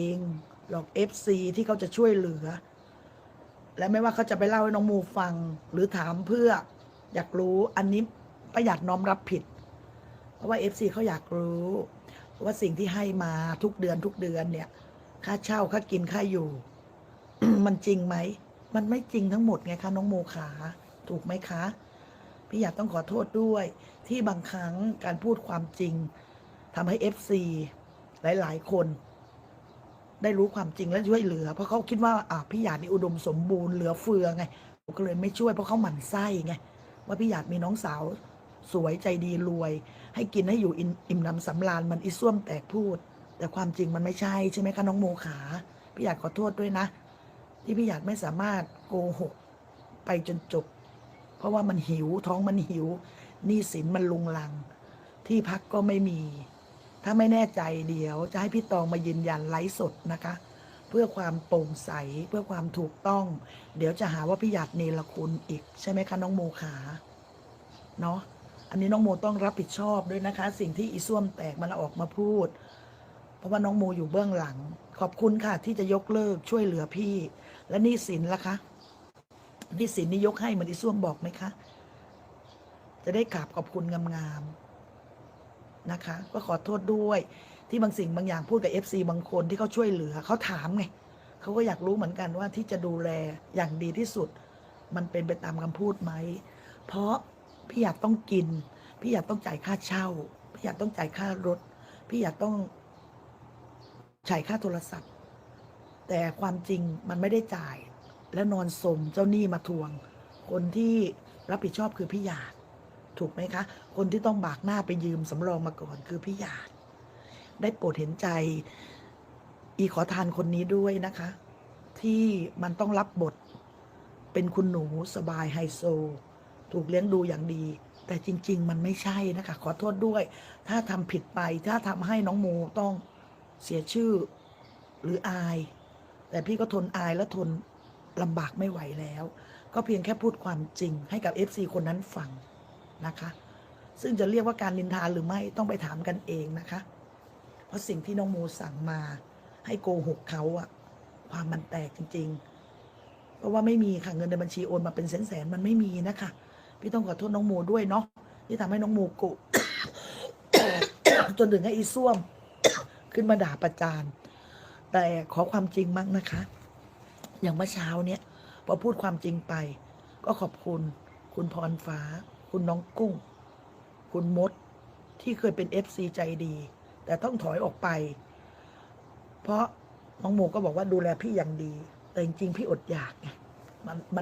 เองหรอกเอฟซีที่เขาจะช่วยเหลือ และไม่ว่าเขาจะไปเล่าให้น้องมูฟัง หรือถามเพื่ออยากรู้อันนี้ประหยัดน้อมรับผิด เพราะว่าเอฟซีเขาอยากรู้ว่าสิ่งที่ให้มาทุกเดือนทุกเดือนเนี่ย ค่าเช่าค่ากินค่าอยู่ มันจริงไหม มันไม่จริงทั้งหมดไงคะน้องโมขา ถูกไหมคะ พี่อยากต้องขอโทษด้วย ที่บางครั้งการพูดความจริงทำให้เอฟซีหลาย ๆ คน ได้รู้ความจริงและช่วยเหลือ เพราะเขาคิดว่าอ่าพี่หยาดนี่อุดมสมบูรณ์เหลือเฟือไงผมก็เลยไม่ช่วยเพราะเขาหมั่นไส้ไงว่าพี่หยาดมีน้องสาวสวยใจดีรวย ให้กินให้อยู่อิ่มนำสำราญมันอิส้วมแตกพูด แต่ความจริงมันไม่ใช่ใช่ไหมคะน้องโมขาพี่หยาดขอโทษด้วยนะ ที่พี่หยาดไม่สามารถโกหกไปจนจบ เพราะว่ามันหิวท้องมันหิวหนี้สินมันลุงลัง ที่พักก็ไม่มี ถ้าไม่แน่ใจเดี๋ยว จะให้พี่ตองมายืนยันไลฟ์สดนะคะ เพื่อความโปร่งใสเพื่อความถูกต้อง เดี๋ยวจะหาว่าพี่หยาดเนรคุณอีกใช่ไหมคะน้องโมขาเนาะอันนี้น้องโมต้องรับผิดชอบด้วยนะคะ สิ่งที่อีส้วมแตกมันอออกมาพูด เพราะว่าน้องโมอยู่เบื้องหลัง ขอบคุณค่ะ ที่จะยกเลิกช่วยเหลือพี่ และนี่สินล่ะคะนี่สินนี่ยกให้เหมือนอีส้วมบอกไหมคะ จะได้กราบขอบคุณงามๆ นะคะก็ขอโทษด้วยที่บางสิ่งบางอย่างพูดกับ FC บางคนที่เขาช่วยเหลือเขาถามไงเขาก็อยากรู้เหมือนกันว่าที่จะดูแลอย่างดีที่สุด มันเป็นไปตามคำพูดไหม เพราะพี่อยากต้องกิน พี่อยากต้องจ่ายค่าเช่า พี่อยากต้องจ่ายค่ารถ พี่อยากต้องจ่ายค่าโทรศัพท์ แต่ความจริงมันไม่ได้จ่ายและนอนสมเจ้าหนี้มาทวง คนที่รับผิดชอบคือพี่หยาด ถูกไหมคะ คนที่ต้องบากหน้าไปยืมสำรองมาก่อนคือพี่หยาด ได้โปรดเห็นใจ อีขอทานคนนี้ด้วยนะคะ ที่มันต้องรับบท เป็นคุณหนูสบายไฮโซ ถูกเลี้ยงดูอย่างดี แต่จริง ๆ มันไม่ใช่นะคะ ขอโทษด้วย ถ้าทำผิดไป ถ้าทำให้น้องโมต้องเสียชื่อหรืออาย แต่พี่ก็ทนอายและทนลำบากไม่ไหวแล้ว ก็เพียงแค่พูดความจริงให้กับ FC คนนั้นฟัง นะคะ ซึ่งจะเรียกว่าการนินทาหรือไม่ต้องไปถามกันเองนะคะ เพราะสิ่งที่น้องโมสั่งมาให้โกหกเขาอะความมันแตกจริง ๆ เพราะว่าไม่มีค่ะเงินในบัญชีโอนมาเป็นแสนๆมันไม่มีนะคะ พี่ต้องขอโทษน้องโมด้วยเนาะที่ทำให้น้องโมโกรธจนถึงให้อีส้วม ขึ้นมาด่าประจานแต่ขอความจริงมั้งนะคะ อย่างเมื่อเช้าเนี่ยพอพูดความจริงไป ก็ขอบคุณคุณพรฟ้า คุณน้องกุ้ง คุณมดที่เคยเป็นเอฟซีใจดี แต่ต้องถอยออกไป เพราะน้องโมก็บอกว่าดูแลพี่อย่างดี แต่จริงๆพี่อดอยากไงมันมัน